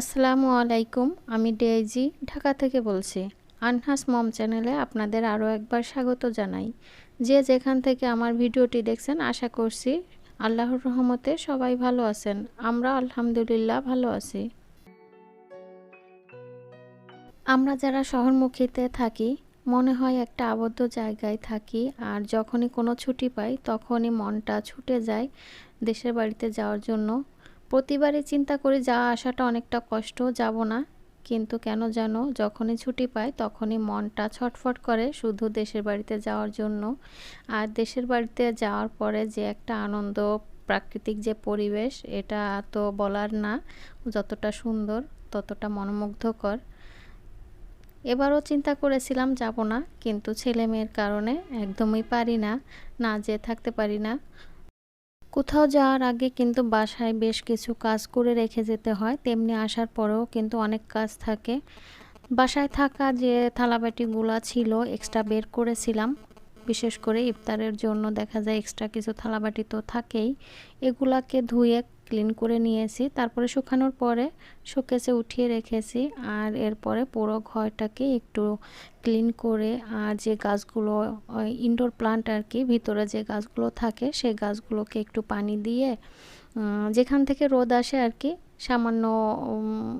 আসসালামু আলাইকুম, আমি ডেইজি, ঢাকা থেকে বলছি। আনহাস মম চ্যানেলে আপনাদের আরও একবার স্বাগত জানাই। যে যেখান থেকে আমার ভিডিওটি দেখছেন, আশা করছি আল্লাহর রহমতে সবাই ভালো আছেন। আমরা আলহামদুলিল্লাহ ভালো আছি। আমরা যারা শহরমুখীতে থাকি, মনে হয় একটা আবদ্ধ জায়গায় থাকি, আর যখনই কোনো ছুটি পাই, তখনই মনটা ছুটে যায় দেশের বাড়িতে যাওয়ার জন্য। প্রতিবারই চিন্তা করি যাওয়া আসাটা অনেকটা কষ্ট, যাব না। কিন্তু কেন যেন যখনই ছুটি পাই তখনই মনটা ছটফট করে শুধু দেশের বাড়িতে যাওয়ার জন্য। আর দেশের বাড়িতে যাওয়ার পরে যে একটা আনন্দ, প্রাকৃতিক যে পরিবেশ, এটা তো বলার না। যতটা সুন্দর, ততটা মনোমুগ্ধকর। এবারও চিন্তা করেছিলাম যাব না, কিন্তু ছেলে মেয়ের কারণে একদমই পারি না না যেয়ে থাকতে পারি না। কোথাও যাওয়ার আগে কিন্তু বাসায় বেশ কিছু কাজ করে রেখে যেতে হয়, তেমনি আসার পরেও কিন্তু অনেক কাজ থাকে। বাসায় থাকা যে থালাবাটিগুলো ছিল এক্সট্রা বের করেছিলাম। বিশেষ করে ইফতারের জন্য দেখা যায় এক্সট্রা কিছু থালাবাটি তো থাকেই। এগুলাকে ধুয়ে ক্লিন করে নিয়েছি। তারপরে শুকানোর পরে শোকেসে উঠিয়ে রেখেছি আর এরপরে পুরো ঘরটাকে একটু ক্লিন করে আর যে গাছগুলো ইনডোর প্লান্ট আর কি, ভিতরে যে গাছগুলো থাকে, সেই গাছগুলোকে একটু পানি দিয়ে যেখান থেকে রোদ আসে আর কি সামান্য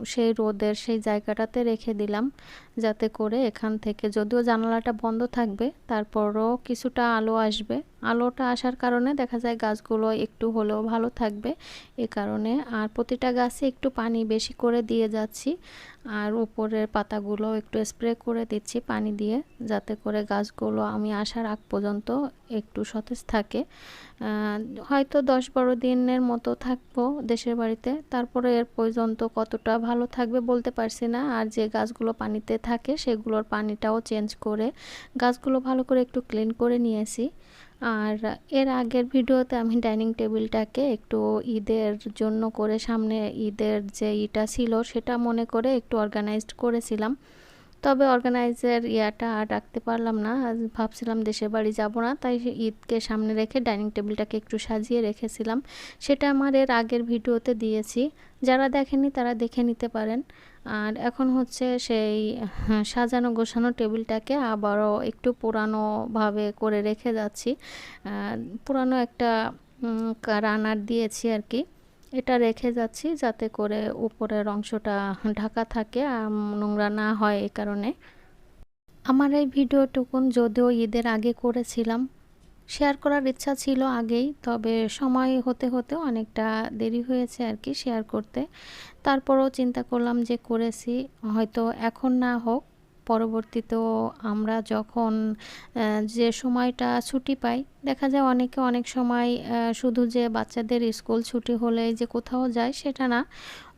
সেই রোদের সেই জায়গাটাতে রেখে দিলাম যাতে করে এখান থেকে যদিও জানালাটা বন্ধ থাকবে, তারপরও কিছুটা আলো আসবে। আলোটা আসার কারণে দেখা যায় গাছগুলো একটু হলেও ভালো থাকবে। এ কারণে আর প্রতিটা গাছে একটু পানি বেশি করে দিয়ে যাচ্ছি। আর উপরের পাতাগুলো একটু স্প্রে করে দিচ্ছি পানি দিয়ে, যাতে করে গাছগুলো আমি আসার আগ পর্যন্ত একটু সতেজ থাকে। হয়তো দশ বারো দিনের মতো থাকব দেশের বাড়িতে। তারপরে এর পর্যন্ত কতটা ভালো থাকবে বলতে পারছি না। আর যে গাছগুলো পানিতে থাকে সেগুলোর পানিটাও চেঞ্জ করে গাছগুলো ভালো করে একটু ক্লিন করে নিয়েছি। আর এর আগের ভিডিওতে আমি ডাইনিং টেবিলটাকে একটু ঈদের জন্য করে সামনে ঈদের যে ইটা ছিল সেটা মনে করে একটু অর্গানাইজড করেছিলাম। তবে অর্গানাইজের ইয়াটা আর রাখতে পারলাম না ভাবছিলাম দেশের বাড়ি যাব না, তাই ঈদকে সামনে রেখে ডাইনিং টেবিলটাকে একটু সাজিয়ে রেখেছিলাম। সেটা আমার এর আগের ভিডিওতে দিয়েছি। যারা দেখেনি তারা দেখে নিতে পারেন। আর এখন হচ্ছে সেই হ্যাঁ, সাজানো গোছানো টেবিলটাকে আবারও একটু পুরানোভাবে করে রেখে যাচ্ছি। পুরানো একটা রানার দিয়েছি আর কি। এটা রেখে যাচ্ছি যাতে করে উপরের অংশটা ঢাকা থাকে আর নোংরা না হয় এ কারণে। আমার এই ভিডিওটুকুন যদিও ঈদের আগে করেছিলাম শেয়ার করার ইচ্ছা ছিল আগেই, তবে সময় হতে হতে অনেকটা দেরি হয়েছে আর কি শেয়ার করতে। তারপরও চিন্তা করলাম যে করেছি, হয়তো এখন না হোক, পরবর্তীতেও আমরা যখন যে সময়টা ছুটি পাই, দেখা যায় অনেকে অনেক সময় শুধু যে বাচ্চাদের স্কুল ছুটি হলে যে কোথাও যায় সেটা না,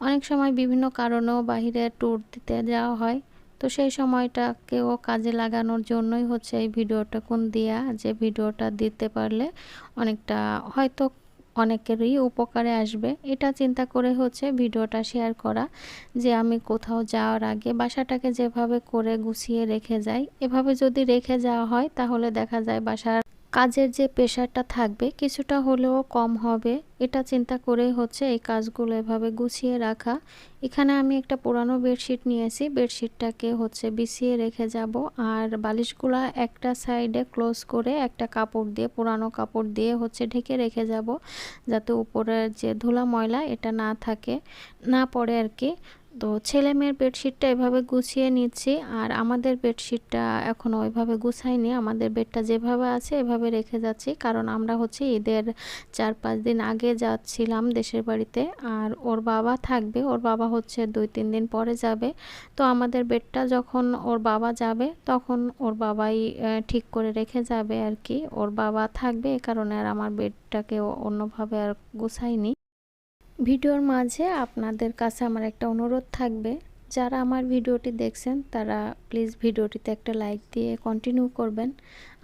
অনেক সময় বিভিন্ন কারণেও বাহিরে ট্যুর দিতে যাওয়া হয়। তো সেই সময়টাকেও কাজে লাগানোর জন্যই হচ্ছে এই ভিডিওটা কোন দিয়া যে ভিডিওটা দিতে পারলে অনেকটা হয়তো অনেকেরই উপকারে আসবে। এটা চিন্তা করে হচ্ছে ভিডিওটা শেয়ার করা যে আমি কোথাও যাওয়ার আগে বাসাটাকে যেভাবে করে গুছিয়ে রেখে যাই, এভাবে যদি রেখে যাওয়া হয় তাহলে দেখা যায় বাসার কাজের যে প্রেশারটা থাকবে, কিছুটা হলেও কম হবে। এটা চিন্তা করে হচ্ছে এই কাজগুলো এভাবে গুছিয়ে রাখা। এখানে আমি একটা পুরানো বেডশিট নিয়েছি। বেডশিটটাকে হচ্ছে বিছিয়ে রেখে যাব। আর বালিশগুলা একটা সাইডে ক্লোজ করে একটা কাপড় দিয়ে, পুরানো কাপড় দিয়ে হচ্ছে ঢেকে রেখে যাব। যাতে উপরের যে ধুলা ময়লা, এটা না থাকে। না পড়ে আর কি। তো ছেলে মেয়ের বেডশিটটা এভাবে গুছিয়ে নিচ্ছি, আর আমাদের বেডশিটটা এখনও ওইভাবে গুছাইনি। আমাদের বেডটা যেভাবে আছে এভাবে রেখে যাচ্ছি, কারণ আমরা হচ্ছে ঈদের চার পাঁচ দিন আগে যাচ্ছিলাম দেশের বাড়িতে, আর ওর বাবা থাকবে, ওর বাবা হচ্ছে দুই তিন দিন পরে যাবে। তো আমাদের বেডটা যখন ওর বাবা যাবে, তখন ওর বাবাই ঠিক করে রেখে যাবে আর কি। ওর বাবা থাকবে এ কারণে আর আমার বেডটাকে অন্যভাবে আর গুছাইনি। ভিডিওর মাঝে আপনাদের কাছে আমার একটা অনুরোধ থাকবে। যারা আমার ভিডিওটি দেখছেন, তারা প্লিজ ভিডিওটিতে একটা লাইক দিয়ে কন্টিনিউ করবেন।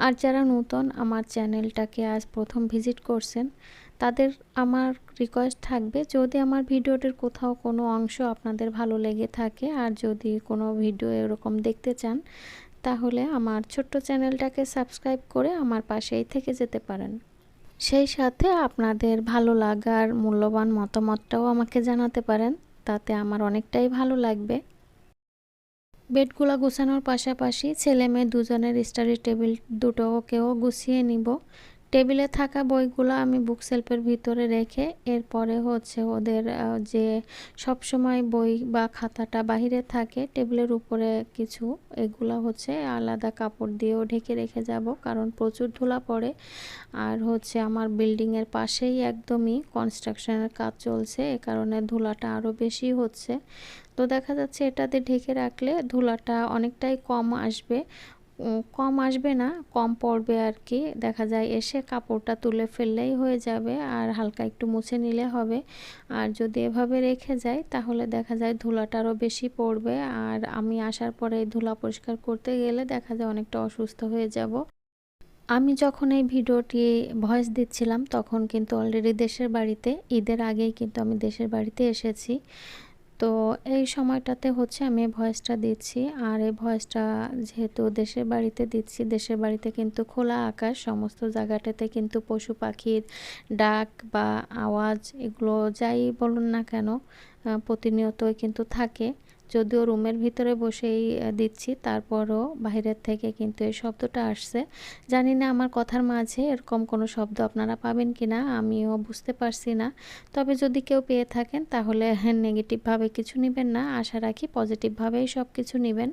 আর যারা নতুন, আমার চ্যানেলটাকে আজ প্রথম ভিজিট করছেন, তাদের আমার রিকোয়েস্ট থাকবে, যদি আমার ভিডিওটির কোথাও কোনো অংশ আপনাদের ভালো লেগে থাকে আর যদি কোনো ভিডিও এরকম দেখতে চান, তাহলে আমার ছোট্ট চ্যানেলটাকে সাবস্ক্রাইব করে আমার পাশেই থেকে যেতে পারেন। সেই সাথে আপনাদের ভালো লাগার মূল্যবান মতামতটাও আমাকে জানাতে পারেন, তাতে আমার অনেকটাই ভালো লাগবে। বেডগুলো গুছানোর পাশাপাশি ছেলে মেয়ে দুজনের স্টাডি টেবিল দুটোকেও গুছিয়ে নিব। টেবিলে থাকা বইগুলো আমি বুক সেলফের ভিতরে রেখে এরপরে হচ্ছে ওদের যে সব সময় বই বা খাতাটা বাহিরে থাকে, টেবিলের উপরে কিছু এগুলো হচ্ছে আলাদা কাপড় দিয়েও ঢেকে রেখে যাব, কারণ প্রচুর ধুলা পড়ে। আর হচ্ছে আমার বিল্ডিংয়ের পাশেই একদমই কনস্ট্রাকশনের কাজ চলছে, এ কারণে ধুলাটা আরও বেশি হচ্ছে। তো দেখা যাচ্ছে এটাতে ঢেকে রাখলে ধুলাটা অনেকটাই কম আসবে। কম আসবে না, কম পড়বে আর কি দেখা যায় এসে কাপড়টা তুলে ফেললেই হয়ে যাবে আর হালকা একটু মুছে নিলে হবে। আর যদি এভাবে রেখে যাই তাহলে দেখা যায় ধুলাটারও বেশি পড়বে। আর আমি আসার পরে ধুলা পরিষ্কার করতে গেলে দেখা যায় অনেকটা অসুস্থ হয়ে যাব। আমি যখন এই ভিডিওটি ভয়েস দিচ্ছিলাম, তখন কিন্তু অলরেডি দেশের বাড়িতে, ঈদের আগেই কিন্তু আমি দেশের বাড়িতে এসেছি। তো এই সময়টাতে হচ্ছে আমি ভয়েসটা দিচ্ছি। আর এই ভয়েসটা যেহেতু দেশের বাড়িতে দিচ্ছি, দেশের বাড়িতে কিন্তু খোলা আকাশ, সমস্ত জায়গাটাতে কিন্তু পশু পাখির ডাক বা আওয়াজ এগুলো যাই বলুন না কেন প্রতিনিয়তই কিন্তু থাকে। যদিও রুমের ভিতরে বসেই দিচ্ছি, তারপরও বাইরের থেকে কিন্তু এই শব্দটা আসছে। জানি না আমার কথার মাঝে এরকম কোনো শব্দ আপনারা পাবেন কি না আমিও বুঝতে পারছি না। তবে যদি কেউ পেয়ে থাকেন, তাহলে নেগেটিভভাবে কিছু নেবেন না। আশা রাখি পজিটিভভাবেই সব কিছু নেবেন।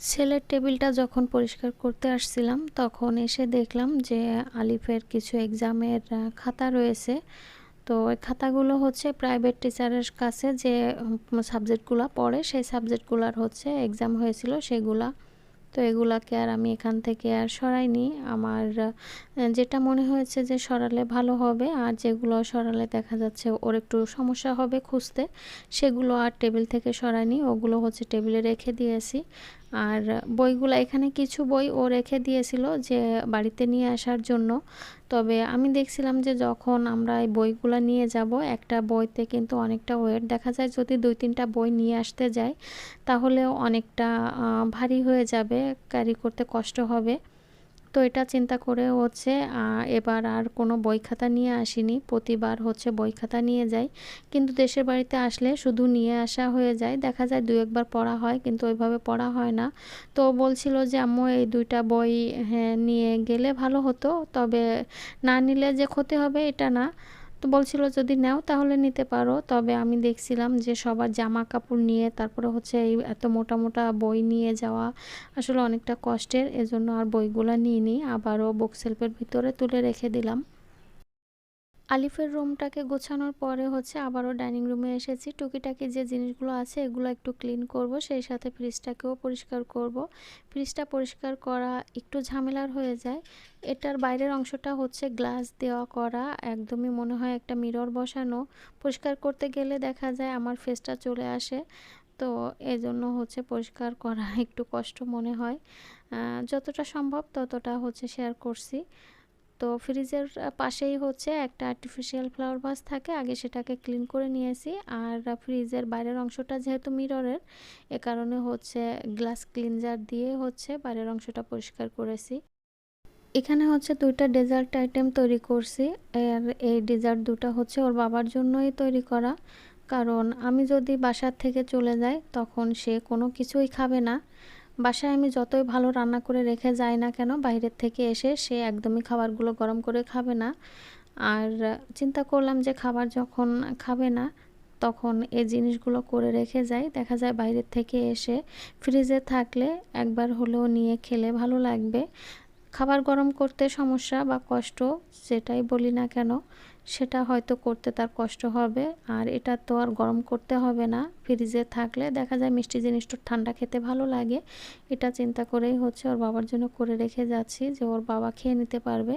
ছেলের টেবিলটা যখন পরিষ্কার করতে আসছিলাম, তখন এসে দেখলাম যে আলিফের কিছু এক্সামের খাতা রয়েছে। তো ওই খাতাগুলো হচ্ছে প্রাইভেট টিচারের কাছে যে সাবজেক্টগুলো পড়ে, সেই সাবজেক্টগুলোর হচ্ছে এক্সাম হয়েছিল সেগুলা। তো এগুলাকে আর আমি এখান থেকে আর সরাইনি। আমার যেটা মনে হয়েছে যে সরালে ভালো হবে, আর যেগুলো সরালে দেখা যাচ্ছে ওর একটু সমস্যা হবে খুঁজতে, সেগুলো আর টেবিল থেকে সরাইনি। ওগুলো হচ্ছে টেবিলে রেখে দিয়েছি। আর বইগুলো এখানে কিছু বই ও রেখে দিয়েছিল যে বাড়িতে নিয়ে আসার জন্য। তবে আমি দেখছিলাম যে যখন আমরা এই বইগুলো নিয়ে যাব, একটা বইতে কিন্তু অনেকটা ওয়েট দেখা যায়। যদি দুই তিনটা বই নিয়ে আসতে যাই তাহলে অনেকটা ভারী হয়ে যাবে ক্যারি করতে কষ্ট হবে। তো এটা চিন্তা করে হচ্ছে এবার আর কোনো বই খাতা নিয়ে আসিনি। প্রতিবার হচ্ছে বই খাতা নিয়ে যাই। কিন্তু দেশের বাড়িতে আসলে শুধু নিয়ে আসা হয়ে যায়। দেখা যায় দু একবার পড়া হয়, কিন্তু ওইভাবে পড়া হয় না। তো বলছিল যে, আম্মু, এই দুইটা বই হ্যাঁ নিয়ে গেলে ভালো হতো। তবে না নিলে যে ক্ষতি হবে, এটা না। তো বলছিল, যদি নাও তাহলে নিতে পারো। তবে আমি দেখছিলাম যে সবার জামা কাপড় নিয়ে, তারপরে হচ্ছে এই এত মোটা মোটা বই নিয়ে যাওয়া আসলে অনেকটা কষ্টের। এজন্য আর বইগুলো নিয়ে নিই আবারও বুক সেলফের ভিতরে তুলে রেখে দিলাম। আলিফের রুমটাকে গোছানোর পরে হচ্ছে আবারও ডাইনিং রুমে এসেছি। টুকিটাকি যে জিনিসগুলো আছে এগুলো একটু ক্লিন করব, সেই সাথে ফ্রিজটাকেও পরিষ্কার করব। ফ্রিজটা পরিষ্কার করা একটু ঝামেলার হয়ে যায়। এটার বাইরের অংশটা হচ্ছে গ্লাস দেওয়া করা, একদমই মনে হয় একটা মিরর বসানো। পরিষ্কার করতে গেলে দেখা যায় আমার ফেসটা চলে আসে, তো এজন্য হচ্ছে পরিষ্কার করা একটু কষ্ট মনে হয়। যতটা সম্ভব ততটা হচ্ছে শেয়ার করছি। তো ফ্রিজের পাশেই হচ্ছে একটা আর্টিফিশিয়াল ফ্লাওয়ার ভাস থাকে, আগে সেটাকে ক্লিন করে নিয়েছি। আর ফ্রিজের বাইরের অংশটা যেহেতু মিররের এ কারণে হচ্ছে গ্লাস ক্লিনজার দিয়ে হচ্ছে বাইরের অংশটা পরিষ্কার করেছি। এখানে হচ্ছে দুইটা ডেজার্ট আইটেম তৈরি করছি। আর এই ডেজার্ট দুটা হচ্ছে ওর বাবার জন্যই তৈরি করা। কারণ আমি যদি বাসার থেকে চলে যাই, তখন সে কোনো কিছুই খাবে না। বাসায় আমি যতই ভালো রান্না করে রেখে যাই না কেন, বাইরের থেকে এসে সে একদমই খাবারগুলো গরম করে খাবে না। আর চিন্তা করলাম যে খাবার যখন খাবে না, তখন এই জিনিসগুলো করে রেখে যাই। দেখা যায় বাইরের থেকে এসে ফ্রিজে থাকলে একবার হলেও নিয়ে খেলে ভালো লাগবে। খাবার গরম করতে সমস্যা বা কষ্ট যেটাই বলি না কেন সেটা হয়তো করতে তার কষ্ট হবে, আর এটা তো আর গরম করতে হবে না। ফ্রিজে থাকলে দেখা যায় মিষ্টি জিনিসটা ঠান্ডা খেতে ভালো লাগে। এটা চিন্তা করেই হচ্ছে ওর বাবার জন্য করে রেখে যাচ্ছি যে ওর বাবা খেয়ে নিতে পারবে।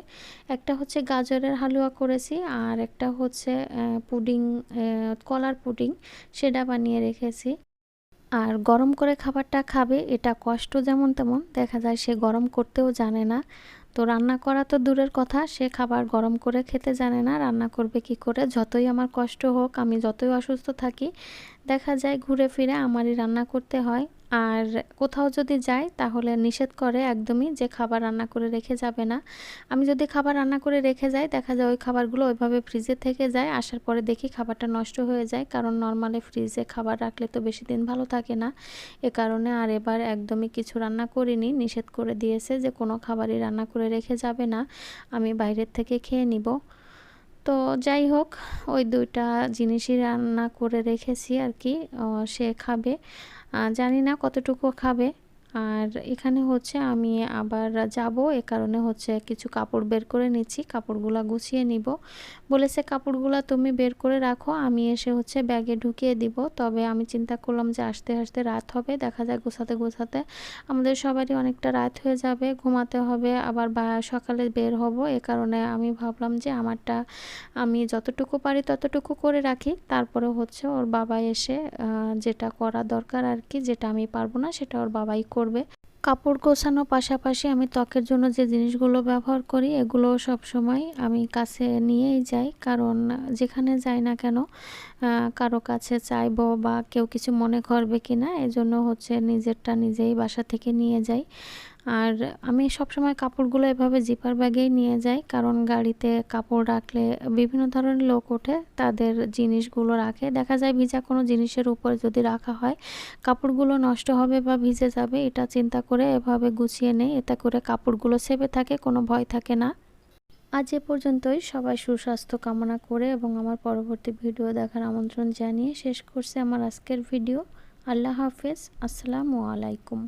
একটা হচ্ছে গাজরের হালুয়া করেছি, আর একটা হচ্ছে পুডিং কলার পুডিং, সেটা বানিয়ে রেখেছি। আর গরম করে খাবারটা খাবে, এটা কষ্ট যেমন তেমন, দেখা যায় সে গরম করতেও জানে না। তো রান্না করা তো দূরের কথা, সে খাবার গরম করে খেতে জানে না, রান্না করবে কি করে, যতই আমার কষ্ট হোক, আমি যতই অসুস্থ থাকি দেখা যায় ঘুরে ফিরে আমারই রান্না করতে হয়। আর কোথাও যদি যাই, তাহলে নিষেধ করে একদমই যে খাবার রান্না করে রেখে যাবে না। আমি যদি খাবার রান্না করে রেখে যাই, দেখা যায় ওই খাবারগুলো ওইভাবে ফ্রিজে থেকে যায়। আসার পরে দেখি খাবারটা নষ্ট হয়ে যায়। কারণ নর্মালি ফ্রিজে খাবার রাখলে তো বেশি দিন ভালো থাকে না। এ কারণে আর এবার একদমই কিছু রান্না করিনি। নিষেধ করে দিয়েছে যে কোনো খাবারই রান্না করে রেখে যাবে না। আমি বাইরের থেকে খেয়ে নিব। তো যাই হোক, ওই দুইটা জিনিসই রান্না করে রেখেছি আর কি সে খাবে। জানি না কতটুকু খাবে। আর এখানে হচ্ছে আমি আবার যাব, এ কারণে হচ্ছে কিছু কাপড় বের করে নিচ্ছি, কাপড়গুলো গুছিয়ে নিব। বলেছে, কাপড়গুলা তুমি বের করে রাখো, আমি এসে হচ্ছে ব্যাগে ঢুকিয়ে দিব। তবে আমি চিন্তা করলাম যে আসতে আসতে রাত হবে, দেখা যায় গোছাতে গোছাতে আমাদের সবারই অনেকটা রাত হয়ে যাবে, ঘুমাতে হবে, আবার বা সকালে বের হব। এ কারণে আমি ভাবলাম যে আমারটা আমি যতটুকু পারি ততটুকু করে রাখি। তারপরে হচ্ছে ওর বাবা এসে যেটা করা দরকার আর কি, যেটা আমি পারব না, সেটা ওর বাবাই করবে। কাপড় গোছানোর পাশাপাশি আমি ত্বকের জন্য যে জিনিসগুলো ব্যবহার করি, এগুলো সব সময় আমি কাছে নিয়েই যাই। কারণ যেখানে যাই না কেন কারও কাছে চাইব বা কেউ কিছু মনে করবে কি না এজন্য হচ্ছে নিজেরটা নিজেই বাসা থেকে নিয়ে যাই। আর আমি সবসময় কাপড়গুলো এভাবে জিপার ব্যাগেই নিয়ে যাই, কারণ গাড়িতে কাপড় রাখলে বিভিন্ন ধরনের লোক ওঠে, তাদের জিনিসগুলো রাখে। দেখা যায় ভিজা কোনো জিনিসের উপর যদি রাখা হয়, কাপড়গুলো নষ্ট হবে বা ভিজে যাবে, এটা চিন্তা করে এভাবে গুছিয়ে নেই। এতে করে কাপড়গুলো সেবে থাকে, কোনো ভয় থাকে না। আজ এ পর্যন্তই। সবাই সুস্বাস্থ্য কামনা করে এবং আমার পরবর্তী ভিডিও দেখার আমন্ত্রণ জানিয়ে শেষ করছে আমার আজকের ভিডিও। আল্লাহ হাফেজ। আসসালামু আলাইকুম।